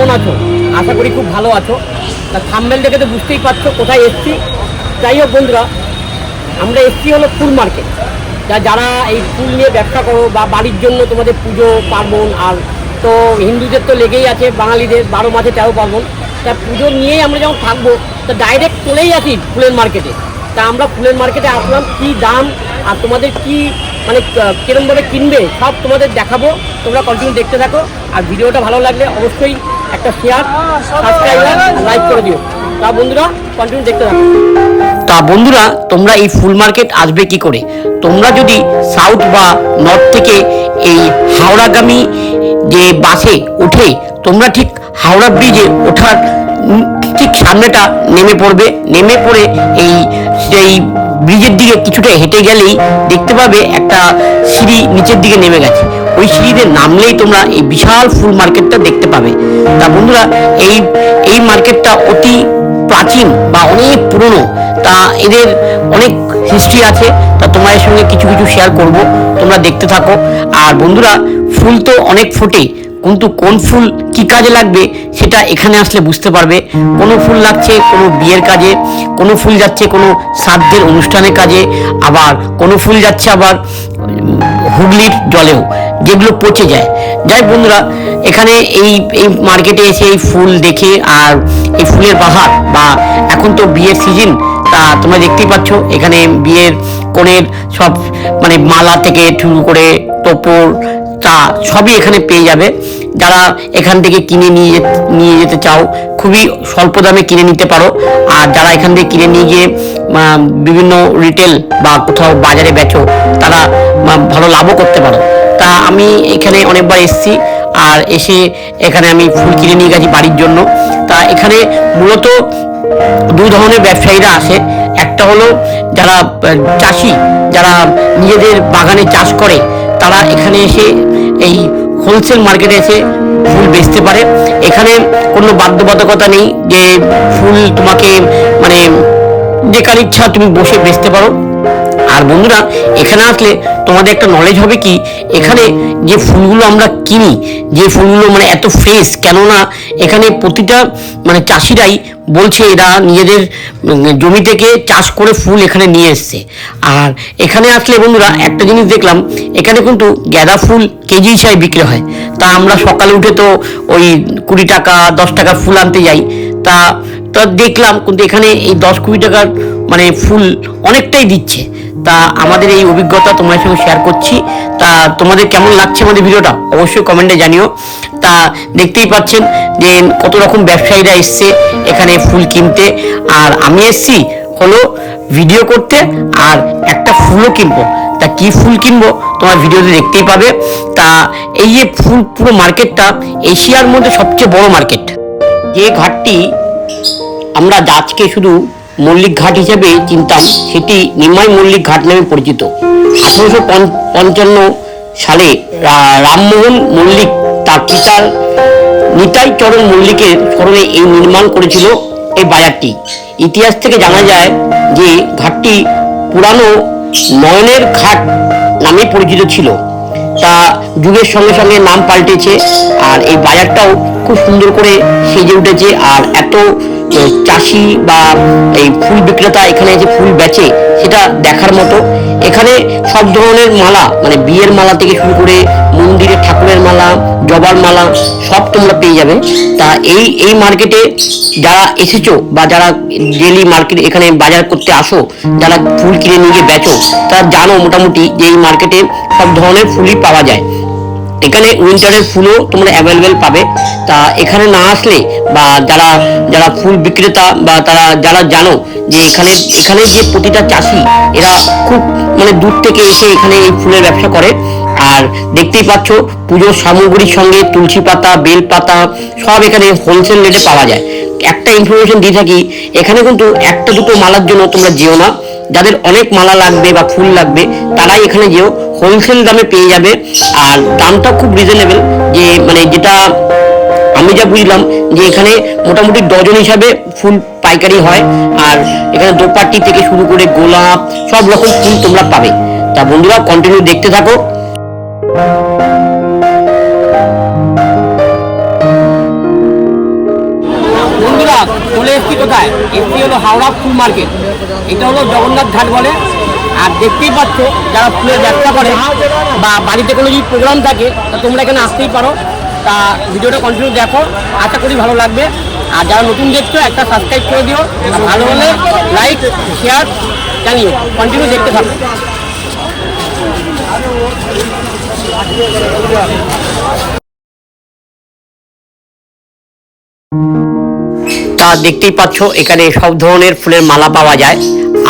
কেমন আছো? আশা করি খুব ভালো আছো। তা থাম্বেল দেখে তো বুঝতেই পারছ কোথায় এসছি। যাই হোক বন্ধুরা, আমরা এসছি হলো ফুল মার্কেট যা যারা এই ফুল নিয়ে ব্যবসা করো বা বাড়ির জন্য তোমাদের পুজো, পার্বণ, আর তো হিন্দুদের তো লেগেই আছে, বাঙালিদের বারো মাসে তেরো পার্বণ। তা পুজো নিয়েই আমরা যখন থাকব, তা ডাইরেক্ট চলেই আসি ফুলের মার্কেটে তা আমরা ফুলের মার্কেটে আসলাম, কি দাম আর তোমাদের কি মানে কিরমভাবে কিনবে, সব তোমাদের দেখাবো। তোমরা কন্টিনিউ দেখতে থাকো। আর ভিডিওটা ভালো লাগলে অবশ্যই একটা শেয়ার সাবস্ক্রাইব লাইক করে দিও। তা বন্ধুরা কন্টিনিউ দেখতে থাকো। তা বন্ধুরা, তোমরা এই ফুল মার্কেট আসবে কি করে? তোমরা যদি সাউথ বা নর্থ থেকে এই হাওড়াগামী যে বাসে উঠে, তোমরা ঠিক হাওড়া ব্রিজে ওঠার ঠিক সামনেটা নেমে পড়বে। নেমে পড়ে এই, সেই ব্রিজের দিকে কিছুটা হেঁটে গেলেই দেখতে পাবে একটা সিঁড়ি নিচের দিকে নেমে গেছে। ওই সিঁড়িতে নামলেই তোমরা এই বিশাল ফুল মার্কেটটা দেখতে পাবে। তা বন্ধুরা, এই এই মার্কেটটা অতি প্রাচীন বা অনেক পুরনো, তা এদের অনেক হিস্ট্রি আছে, তা তোমাদের সঙ্গে কিছু কিছু শেয়ার করব, তোমরা দেখতে থাকো। আর বন্ধুরা, ফুল তো অনেক ফোটে কিন্তু কোন ফুল কি কাজে লাগবে সেটা এখানে আসলে বুঝতে পারবে। কোনো ফুল লাগছে কোনো বিয়ের কাজে, কোনো ফুল যাচ্ছে কোনো শ্রাদ্ধের অনুষ্ঠানের কাজে, আবার কোনো ফুল যাচ্ছে আবার হুগলির জলেও, যেগুলো পচে যায়। যাই বন্ধুরা, এখানে এই এই মার্কেটে এসে এই ফুল দেখে আর এই ফুলের বাহার বা এখন তো বিয়ের সিজন, তা তোমরা দেখতেই পাচ্ছ, এখানে বিয়ের কোণের সব মানে মালা থেকে শুরু করে টোপর তা সবই এখানে পেয়ে যাবে। যারা এখান থেকে কিনে নিয়ে নিয়ে যেতে চাও, খুবই স্বল্প দামে কিনে নিতে পারো। আর যারা এখান থেকে কিনে নিয়ে গিয়ে বিভিন্ন রিটেল বা কোথাও বাজারে বেচো, তারা ভালো লাভও করতে পারো। তা আমি এখানে অনেকবার এসেছি, আর এসে এখানে আমি ফুল কিনে নিয়ে গেছি বাড়ির জন্য। তা এখানে মূলত দু ধরনের ব্যবসায়ীরা আসে। একটা হলো যারা চাষি, যারা নিজেদের বাগানে চাষ করে তারা এখানে এসে এই হোলসেল মার্কেটে এসে ফুল বেচতে পারে। এখানে কোনো বাধ্যবাধকতা নেই যে ফুল তোমাকে মানে যে কার ইচ্ছা তুমি বসে বেচতে পারো। আর বন্ধুরা, এখানে আসলে তোমাদের একটা নলেজ হবে কি, এখানে যে ফুলগুলো আমরা কিনি, যে ফুলগুলো মানে এত ফ্রেশ কেননা এখানে প্রতিটা মানে চাষিরাই বলছে এরা নিজেদের জমি থেকে চাষ করে ফুল এখানে নিয়ে এসছে। আর এখানে আসলে বন্ধুরা, একটা জিনিস দেখলাম, এখানে কিন্তু গাঁদা ফুল কেজি হিসাবে বিক্রি হয়। তা আমরা সকালে উঠে তো ওই কুড়ি টাকা, দশ টাকা ফুল আনতে যাই। তা তা দেখলাম কিন্তু এখানে এই দশ কুড়ি টাকার মানে ফুল অনেকটাই দিচ্ছে। তা আমাদের এই অভিজ্ঞতা তোমাদের সঙ্গে শেয়ার করছি। তা তোমাদের কেমন লাগছে আমাদের ভিডিওটা? অবশ্যই কমেন্টে জানিও। তা দেখতেই পাচ্ছেন যে কত রকম ব্যবসায়ীরা এসছে এখানে ফুল কিনতে। আর আমি এসছি হলো ভিডিও করতে আর একটা ফুলও কিনবো। তা কি ফুল কিনবো তোমার ভিডিওতে দেখতেই পাবে। তা এই যে ফুল পুরো মার্কেটটা এশিয়ার মধ্যে সবচেয়ে বড় মার্কেট যে ঘাটটি আমরা আজকে শুধু মল্লিক ঘাট হিসেবে চিনতাম, সেটি নিমাই মল্লিক ঘাট নামে পরিচিত। আঠারোশো পঞ্চান্ন সালে রামমোহন মল্লিক তার পিতার নিতাই চরণ মল্লিকের স্মরণে এই নির্মাণ করেছিল এই বাজারটি। ইতিহাস থেকে জানা যায় যে ঘাটটি পুরানো নয়নের ঘাট নামে পরিচিত ছিল। তা যুগের সঙ্গে সঙ্গে নাম পাল্টেছে, আর এই বাজারটাও খুব সুন্দর করে সেজে উঠেছে আর এত চাষি বা এই ফুল বিক্রেতা এখানে যে ফুল বেচে সেটা দেখার মতো। এখানে সব ধরনের মালা মানে বিয়ের মালা থেকে শুরু করে মন্দিরে ঠাকুরের মালা, জবার মালা, সব তোমরা পেয়ে যাবে। তা এই এই মার্কেটে যারা এসেছ বা যারা ডেলি মার্কেট এখানে বাজার করতে আসো, যারা ফুল কিনে নিয়ে বেচো, তারা জানো মোটামুটি যে এই মার্কেটে সব ধরনের ফুলই পাওয়া যায়। এখানে উইন্টারের ফুলও তোমরা অ্যাভেলেবেল পাবে। তা এখানে না আসলে বা যারা যারা ফুল বিক্রেতা বা তারা, যারা জানো যে এখানে এখানে যে প্রতিটা চাষি, এরা খুব মানে দূর থেকে এসে এখানে এই ফুলের ব্যবসা করে। আর দেখতেই পাচ্ছ পুজোর সামগ্রীর সঙ্গে তুলসী পাতা, বেল পাতা, সব এখানে হোলসেল রেটে পাওয়া যায়। একটা ইনফরমেশন দিয়ে থাকি, এখানে কিন্তু একটা দুটো মালার জন্য তোমরা যেও না। যাদের অনেক মালা লাগবে বা ফুল লাগবে, তারাই এখানে যেও হোলসেল দামে পেয়ে যাবে। আর দামটা খুব রিজনেবল যে মানে যেটা আমি যা বুঝলাম যে এখানে মোটামুটি ডজন হিসাবে ফুল পাইকারি হয়। আর এখানে দোপাটি থেকে শুরু করে গোলাপ, সব রকম ফুল তোমরা পাবে। তা বন্ধুরা কন্টিনিউ দেখতে থাকো। এসছি কোথায়? এসছি হলো হাওড়া ফুল মার্কেট। এটা হলো জগন্নাথ ঘাট বলে। আর দেখতেই পাচ্ছ, যারা ফুলের ব্যবসা করে বা বাড়িতে কোনো যদি প্রোগ্রাম থাকে, তা তোমরা এখানে আসতেই পারো। তা ভিডিওটা কন্টিনিউ দেখো। আশা করি ভালো লাগবে। আর যারা নতুন দেখছ, একটা সাবস্ক্রাইব করে দিও। ভালো হলে লাইক শেয়ার জানিও। কন্টিনিউ দেখতে থাকো। দেখতেই পাচ্ছ, এখানে সব ধরনের ফুলের মালা পাওয়া যায়।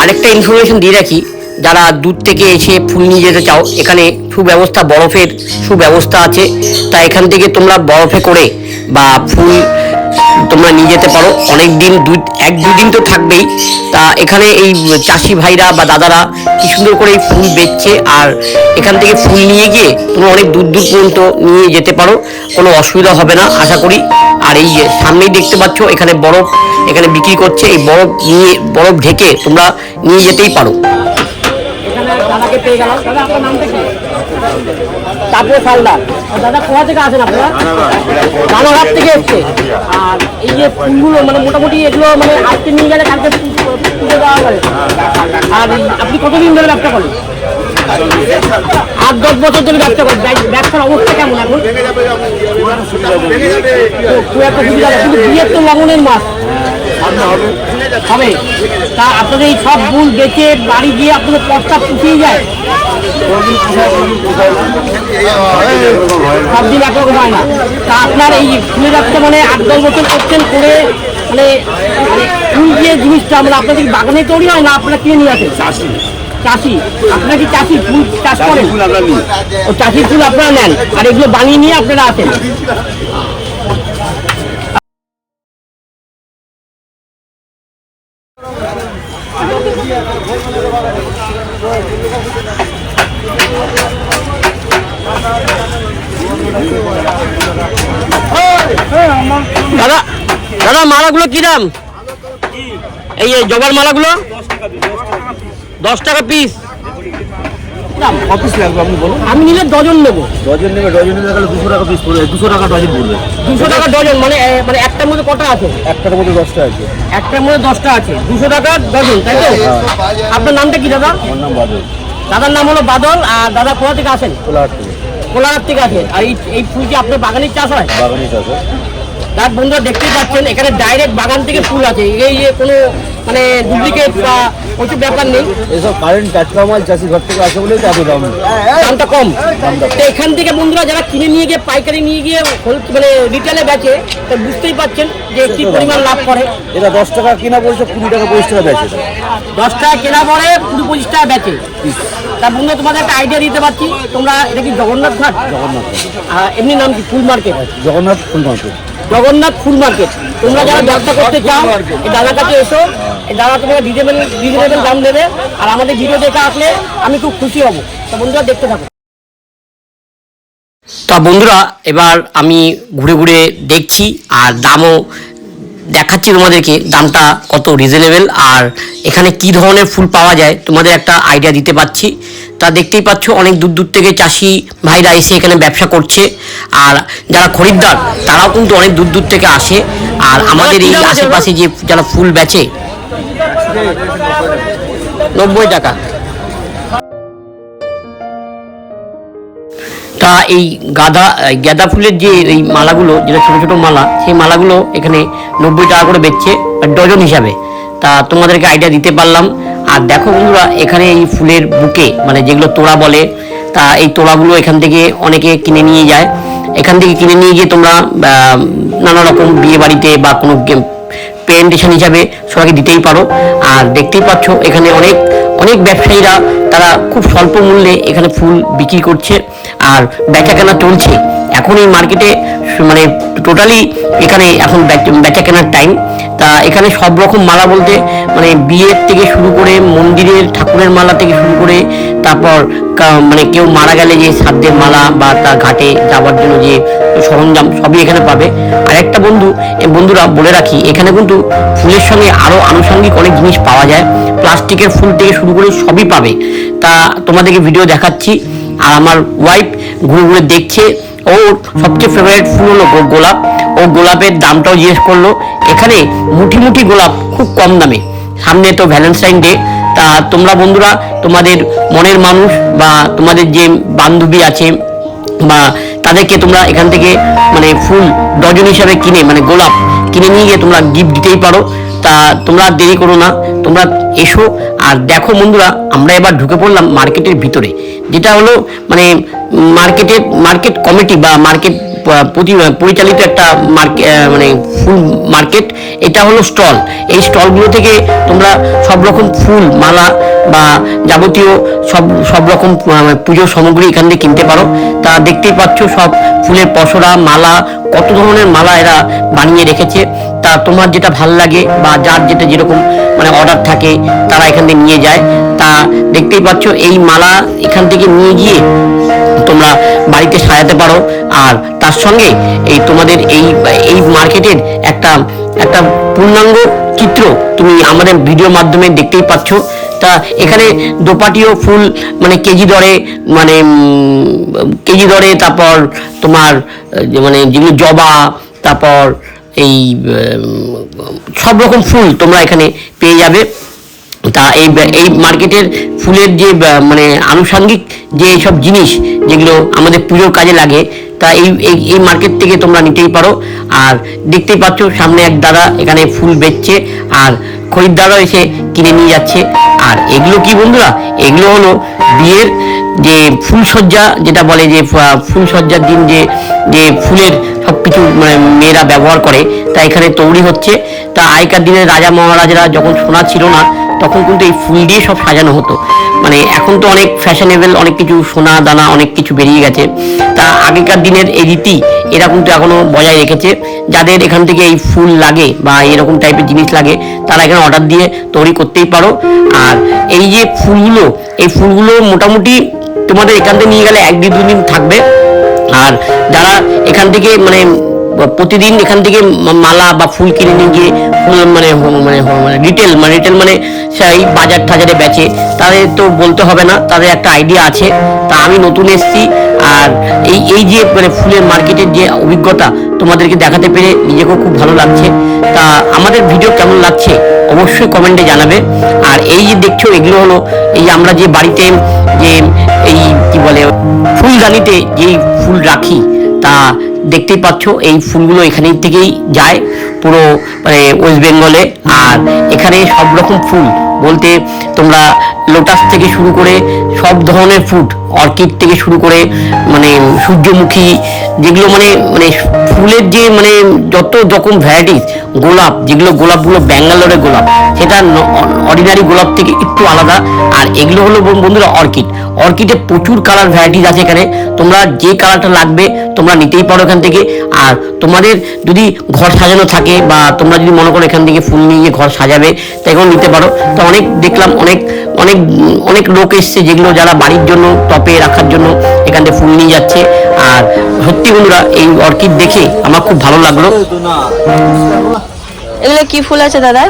আরেকটা ইনফরমেশন দিয়ে রাখি, যারা দূর থেকে এসে ফুল নিয়ে যেতে চাও, এখানে সুব্যবস্থা, বরফের সুব্যবস্থা আছে। তা এখান থেকে তোমরা বরফে করে বা ফুল তোমরা নিয়ে যেতে পারো। অনেক দিন দুই এক দুদিন তো থাকবেই। তা এখানে এই চাষি ভাইরা বা দাদারা কি সুন্দর করে এই ফুল বেচছে আর এখান থেকে ফুল নিয়ে গিয়ে তুমি অনেক দূর দূর পর্যন্ত নিয়ে যেতে পারো, কোনো অসুবিধা হবে না, আশা করি। আর এই যে সামনেই দেখতে পাচ্ছ, এখানে বরফ, এখানে বিক্রি করছে, এই বরফ নিয়ে, বরফ ঢেকে তোমরা নিয়ে যেতেই পারো। এখানে দাদাকে পেয়ে গেলাম। দাদা, আপনার নামটা কি? হালদার আর দাদা, কোথা থেকে আসেন আপনারা? রানাঘাট থেকে এসছে। আর এই যে ফুলগুলো মানে মোটামুটি এগুলো মানে আজকে নিয়ে গেলে কালকে পুজো দেওয়া হবে। আর আপনি কতদিন ধরে ব্যবসা করেন? আট, দশ বছর ধরে ব্যবসা করেন। ব্যব- ব্যবসার অবস্থা কেমন এখন? খুব একটা সুবিধা কিন্তু বিয়ের তো লবণের মাছ হবে। তা আপনাদের এই সব ফুল বেচে বাড়ি গিয়ে আপনাদের পথটা পুষিয়ে যায়? সব দিন একরকম হয় না। তা আপনার এই ফুলের রাখতে মানে আট দশ বছর করছেন করে মানে মানে ফুল যে জিনিসটা মানে আপনাদের বাগানে তৈরি হয় না আপনারা কিনে নিয়ে আসেন? চাষি। আপনারা কি চাষি ফুল চাষ করেন? ও চাষির ফুল আপনারা নেন। আর এগুলো বানিয়ে নিয়ে আপনারা আসেন। মালাগুলো কি দাম? এই জবার মালাগুলো? দশ টাকা পিস অফিস লাগবে আপনি বলুন? আমি নিলে ডজন নেব। ডজন নেবে ডজন নেবে গেলে দুশো টাকা পিস পড়বে দুশো টাকা ডজন পড়বে। দুশো টাকা ডজন মানে মানে একটার মধ্যে কটা আছে? একটার মধ্যে দশটা আছে। একটার মধ্যে দশটা আছে। দুশো টাকা ডজন তাই তো? আপনার নামটা কি দাদা? আমার নাম বাদল। দাদার নাম হলো বাদল আর দাদা কোথা থেকে আসেন? কোলাহাট থেকে। কোলাঘাট থেকে আছে আর এই এই ফুল কি আপনার বাগানের চাষ হয়? বাগানি আছে তার বন্ধুরা দেখতেই পাচ্ছেন এখানে ডাইরেক্ট বাগান থেকে ফুল আছে। এই যে কোনো মানে ডুপ্লিকেট বা ওইসব ব্যাপার নেই। এসব কারেন্ট টাটকা মাল চাষি ঘর থেকে আসে বলেই এত দাম। দামটা কম। তো এখান থেকে বন্ধুরা যারা কিনে নিয়ে গিয়ে পাইকারি নিয়ে গিয়ে হোল- মানে রিটেলে বেচে তো বুঝতেই পাচ্ছেন যে কি পরিমাণ লাভ করে। এটা দশ টাকা কিনা বলছে কুড়ি টাকা পঁচিশ টাকা বেচে। দশ টাকা কেনা পরে কুড়ি পঁচিশ টাকা বেচে। তা বন্ধু তোমাদের একটা আইডিয়া দিতে পারছি। তোমরা এটা কি জগন্নাথ ঘাট? জগন্নাথ এমনি নাম কি? ফুল মার্কেট? জগন্নাথ ফুল মার্কেট। জগন্নাথ ফুল মার্কেট। তোমরা যারা ব্যবসা করতে চাও এই দাদার কাছে এসো। এই দাদা তোমাকে রিজনেবল রিজনেবল দাম দেবে। আর আমাদের ভিডিও দেখে আসলে আমি খুব খুশি হব। তো বন্ধুরা দেখতে থাকো। তা বন্ধুরা এবার আমি ঘুরে ঘুরে দেখছি আর দামও দেখাচ্ছি তোমাদেরকে দামটা কত রিজনেবল আর এখানে কি ধরনের ফুল পাওয়া যায় তোমাদের একটা আইডিয়া দিতে পারছি। তা দেখতেই পাচ্ছ অনেক দূর দূর থেকে চাষি ভাইরা এসে এখানে ব্যবসা করছে আর যারা খরিদ্দার তারাও কিন্তু অনেক দূর দূর থেকে আসে আর আমাদের এই আশেপাশে যে যারা ফুল বেচে, নব্বই টাকা। তা এই গাঁদা গাঁদা ফুলের যে এই মালাগুলো, যেটা ছোটো ছোটো মালা, সেই মালাগুলো এখানে নব্বই টাকা করে বেচছে ডজন হিসাবে। তা তোমাদেরকে আইডিয়া দিতে পারলাম। আর দেখো বন্ধুরা, এখানে এই ফুলের বুকে মানে যেগুলো তোড়া বলে, তা এই তোড়াগুলো এখান থেকে অনেকে কিনে নিয়ে যায়। এখান থেকে কিনে নিয়ে গিয়ে তোমরা নানা রকম বিয়ে বাড়িতে বা কোনো প্রেজেন্টেশন হিসাবে সবাইকে দিতেই পারো। আর দেখতেই পাচ্ছ, এখানে অনেক ব্যবসায়ীরা তারা খুব স্বল্প মূল্যে এখানে ফুল বিক্রি করছে আর বেচা কেনা চলছে। এখন এই মার্কেটে মানে টোটালি এখানে এখন বেচা কেনার টাইম তা এখানে সব রকম মালা বলতে মানে বিয়ের থেকে শুরু করে মন্দিরের ঠাকুরের মালা থেকে শুরু করে তারপর মানে কেউ মারা গেলে যে সাধ্যের মালা বা তার ঘাটে যাওয়ার জন্য যে সরঞ্জাম সবই এখানে পাবে। আর একটা বন্ধু বন্ধুরা বলে রাখি, এখানে কিন্তু ফুলের সঙ্গে আরও আনুষঙ্গিক অনেক জিনিস পাওয়া যায়। প্লাস্টিকের ফুল থেকে শুরু করে সবই পাবে। তা তোমাদেরকে ভিডিও দেখাচ্ছি, আর আমার ওয়াইফ ঘুরে ঘুরে দেখছে। ওর সবচেয়ে ফেভারিট ফুল হলো গোলাপ। ও গোলাপের দামটাও জিজ্ঞেস করল এখানে মুঠি মুঠি গোলাপ খুব কম দামে। সামনে তো ভ্যালেন্টাইন ডে তা তোমরা বন্ধুরা, তোমাদের মনের মানুষ বা তোমাদের যে বান্ধবী আছে বা তাদেরকে তোমরা এখান থেকে মানে ফুল ডজন হিসাবে কিনে মানে গোলাপ কিনে নিয়ে গিয়ে তোমরা গিফট দিতেই পারো। তা তোমরা দেরি করো না, তোমরা এসো আর দেখো বন্ধুরা, আমরা এবার ঢুকে পড়লাম মার্কেটের ভিতরে। যেটা হলো মানে মার্কেটের মার্কেট কমিটি বা মার্কেট পরিচালিত একটা মানে ফুল মার্কেট এটা হলো স্টল এই স্টলগুলো থেকে তোমরা সব রকম ফুল মালা বা যাবতীয় সব সব রকম আহ, পুজোর সামগ্রী এখান থেকে কিনতে পারো। তা দেখতেই পাচ্ছ সব ফুলের পসরা মালা কত ধরনের মালা এরা বানিয়ে রেখেছে। তা তোমার যেটা ভালো লাগে বা যার যেটা যেরকম মানে অর্ডার থাকে তারা এখান থেকে নিয়ে যায়। তা দেখতেই পাচ্ছ এই মালা এখান থেকে নিয়ে গিয়ে তোমরা বাড়িতে সাজাতে পারো। আর তার সঙ্গে এই তোমাদের এই এই মার্কেটের একটা একটা পূর্ণাঙ্গ চিত্র তুমি আমাদের ভিডিওর মাধ্যমে দেখতেই পাচ্ছ। তা এখানে দোপাটিও ফুল মানে কেজি দরে মানে কেজি দরে, তারপর তোমার মানে যেগুলো জবা, তারপর এই সব রকম ফুল তোমরা এখানে পেয়ে যাবে। তা এই এই মার্কেটের ফুলের যে মানে আনুষঙ্গিক যে সব জিনিস যেগুলো আমাদের পুজোর কাজে লাগে, তা এই এই মার্কেট থেকে তোমরা নিতেই পারো। আর দেখতেই পাচ্ছ, সামনে এক দাদা এখানে ফুল বেচছে, আর খরিদ্দারও এসে কিনে নিয়ে যাচ্ছে। আর এগুলো কি বন্ধুরা? এগুলো হলো বিয়ের যে ফুলসজ্জা, যেটা বলে যে ফুলসজ্জার দিন যে যে ফুলের সব কিছু মানে মেয়েরা ব্যবহার করে, তা এখানে তৈরি হচ্ছে। তা আগেকার দিনে রাজা মহারাজারা যখন সোনা ছিল না তখন কিন্তু এই ফুল দিয়ে সব সাজানো হতো। মানে এখন তো অনেক ফ্যাশনেবল অনেক কিছু সোনা, দানা, অনেক কিছু বেরিয়ে গেছে। তা আগেকার দিনের এই রীতি এরা কিন্তু এখনও বজায় রেখেছে। যাদের এখান থেকে এই ফুল লাগে বা এরকম টাইপের জিনিস লাগে, তারা এখানে অর্ডার দিয়ে তৈরি করতেই পারো। আর এই যে ফুলগুলো, এই ফুলগুলো মোটামুটি তোমাদের এখান থেকে নিয়ে গেলে এক দিন থাকবে। আর যারা এখান থেকে মানে প্রতিদিন এখান থেকে মালা বা ফুল কিনে নিয়ে গিয়ে মানে মানে হ- মানে রিটেল মানে রিটেল মানে সেই বাজার টাজারে বেচে, তাদের তো বলতে হবে না, তাদের একটা আইডিয়া আছে। তা আমি নতুন এসছি, আর এই এই যে মানে ফুলের মার্কেটের যে অভিজ্ঞতা তোমাদেরকে দেখাতে পেরে নিজেকেও খুব ভালো লাগছে। তা আমাদের ভিডিও কেমন লাগছে অবশ্যই কমেন্টে জানাবে। আর এই যে দেখছ, এগুলো হলো এই আমরা যে বাড়িতে যে এই কি বলে, ফুলদানিতে যেই ফুল রাখি, তা দেখতেই পাচ্ছ, এই ফুলগুলো এখানে থেকেই যায়, পুরো মানে ওয়েস্ট বেঙ্গলে আর এখানে সব রকম ফুল, বলতে তোমরা লোটাস থেকে শুরু করে সব ধরনের ফুল অর্কিড থেকে শুরু করে মানে সূর্যমুখী, যেগুলো মানে মানে ফুলের যে মানে যত রকম ভ্যারাইটিস গোলাপ, যেগুলো গোলাপগুলো ব্যাঙ্গালোরের গোলাপ, সেটা অর্ডিনারি গোলাপ থেকে একটু আলাদা। আর এগুলো হলো বন- বন্ধুরা অর্কিড অর্কিডে প্রচুর কালার ভ্যারাইটিস আছে এখানে। তোমরা যে কালারটা লাগবে তোমরা নিতেই পারো এখান থেকে। আর তোমাদের যদি ঘর সাজানো থাকে বা তোমরা যদি মনে করো এখান থেকে ফুল নিয়ে ঘর সাজাবে তা এগুলো নিতে পারো। তো অনেক দেখলাম অনেক অনেক অনেক লোক এসছে যেগুলো যারা বাড়ির জন্য টপে রাখার জন্য এখান থেকে ফুল নিয়ে যাচ্ছে। আর সত্যি বন্ধুরা এই অর্কিড দেখে আমার খুব ভালো লাগল। না এগুলো কি ফুল আছে দাদা?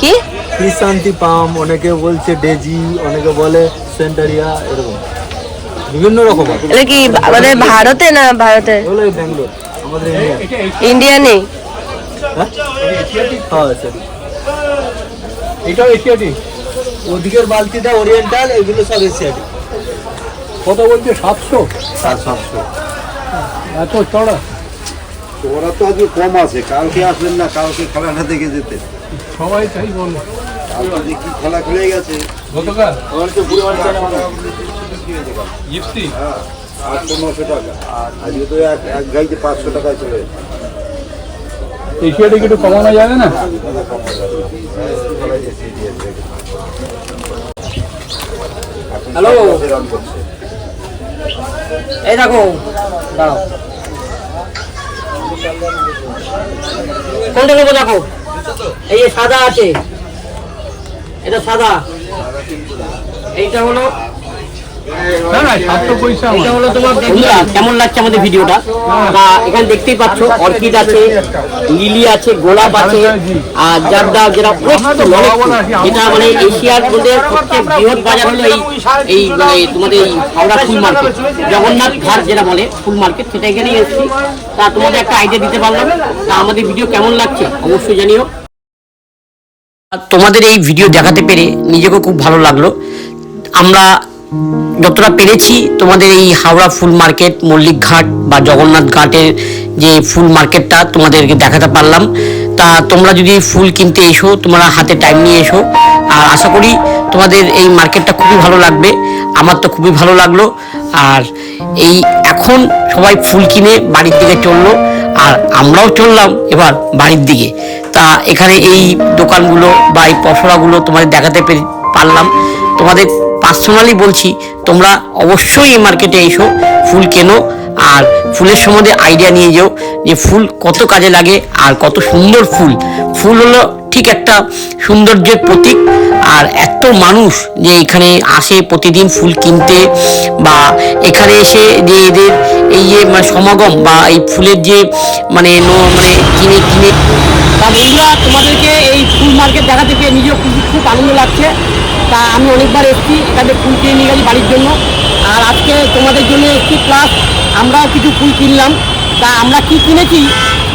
কি? ক্রিসান্তি পাম অনেকে বলছে ডেজি অনেকে বলে সেন্টারিয়া এরকম। বিভিন্ন রকম এগুলো কি আমাদের ভারতে না ভারতে? ব্যাঙ্গালোর। আমাদের ইন্ডিয়া। ইন্ডিয়া নেই হ্যাঁ? হ্যাঁ এটাও এশিয়াটিক ওদিকের বালতিটা ওরিয়েন্টাল এগুলো সব এশিয়াটিক কত বলছে? সাতশো? সাত সাতশো। এত চড়া। ওরা তো আজকে কম আছে। কালকে আসবেন না কালকে খেলাটা দেখে যেতে। সবাই তাই বলে। খেলা খুলে গেছে। গতকাল? আমার তো পুরো জিপসি হ্যাঁ আটশো নশো টাকা। আজকে তো এক এক গাইতে পাঁচশো টাকায় চলে একটু কমানো যাবে না? হ্যালো। এই দেখো দাঁড়াও। কোনটা নেব দেখো? এই সাদা আছে। এটা সাদা। এইটা হলো কেমন লাগছে আমাদের ভিডিওটা? এখানে দেখতেই পাচ্ছ অর্কিড আছে লিলি আছে গোলাপ আছে আর জারদা যেটা মানে এশিয়ার মধ্যে সবচেয়ে বৃহৎ বাজার হলো এই এই মানে তোমাদের এই হাওড়া ফুল মার্কেট। জগন্নাথ ঘাট যেটা বলে ফুল মার্কেট সেটা এখানেই এসেছি। তা তোমাদের একটা আইডিয়া দিতে পারলাম। তা আমাদের ভিডিও কেমন লাগছে অবশ্যই জানিও। তোমাদের এই ভিডিও দেখাতে পেরে নিজেকেও খুব ভালো লাগল। আমরা যতটা পেরেছি তোমাদের এই হাওড়া ফুল মার্কেট, মল্লিক ঘাট বা জগন্নাথ ঘাটের যে ফুল মার্কেটটা তোমাদেরকে দেখাতে পারলাম। তা তোমরা যদি ফুল কিনতে এসো, তোমরা হাতে টাইম নিয়ে এসো। আর আশা করি তোমাদের এই মার্কেটটা খুবই ভালো লাগবে। আমার তো খুবই ভালো লাগল। আর এই এখন সবাই ফুল কিনে বাড়ির দিকে চলল। আর আমরাও চললাম এবার বাড়ির দিকে। তা এখানে এই দোকানগুলো বা এই পসরাগুলো তোমাদের দেখাতে পেরে পারলাম। তোমাদের পার্সোনালি বলছি, তোমরা অবশ্যই এই মার্কেটে এসো, ফুল কেনো আর ফুলের সম্বন্ধে আইডিয়া নিয়ে যাও যে ফুল কত কাজে লাগে আর কত সুন্দর ফুল। ফুল হলো ঠিক একটা সৌন্দর্যের প্রতীক। আর এত মানুষ যে এখানে আসে প্রতিদিন ফুল কিনতে বা এখানে এসে যে এদের এই যে মানে সমাগম বা এই ফুলের যে মানে মানে কিনে কিনে তা বন্ধুরা, তোমাদেরকে এই ফুল মার্কেট দেখাতে পেয়ে নিজেও খুব আনন্দ লাগছে। তা আমি অনেকবার এসেছি এখানে ফুল কিনে নিয়ে গেছি বাড়ির জন্য। আর আজকে তোমাদের জন্য এসেছি প্লাস আমরাও কিছু ফুল কিনলাম। তা আমরা কি কিনেছি?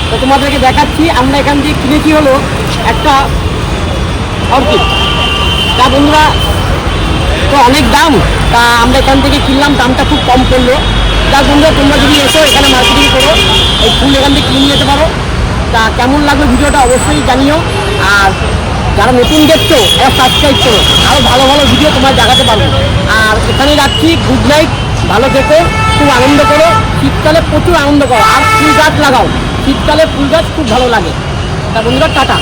তো তোমাদেরকে দেখাচ্ছি, আমরা এখান থেকে কিনেছি হলো একটা অর্কিড। তা বন্ধুরা, তো অনেক দাম। তা আমরা এখান থেকে কিনলাম, দামটা খুব কম পড়ল। তা বন্ধুরা, তোমরা যদি এসো এখানে মার্কেটিং করো, এই ফুল এখান থেকে কিনে যেতে পারো। তা কেমন লাগল ভিডিওটা অবশ্যই জানিও। আর যারা নতুন দেখছ, এরা সাবস্ক্রাইব করো। আরও ভালো ভালো ভিডিও তোমার দেখাতে পারব। আর এখানে রাখছি গুড নাইট ভালো থেকো, খুব আনন্দ করো। শীতকালে প্রচুর আনন্দ করো। আর ফুল গাছ লাগাও। শীতকালে ফুল গাছ খুব ভালো লাগে। তা বন্ধুরা, টাটা।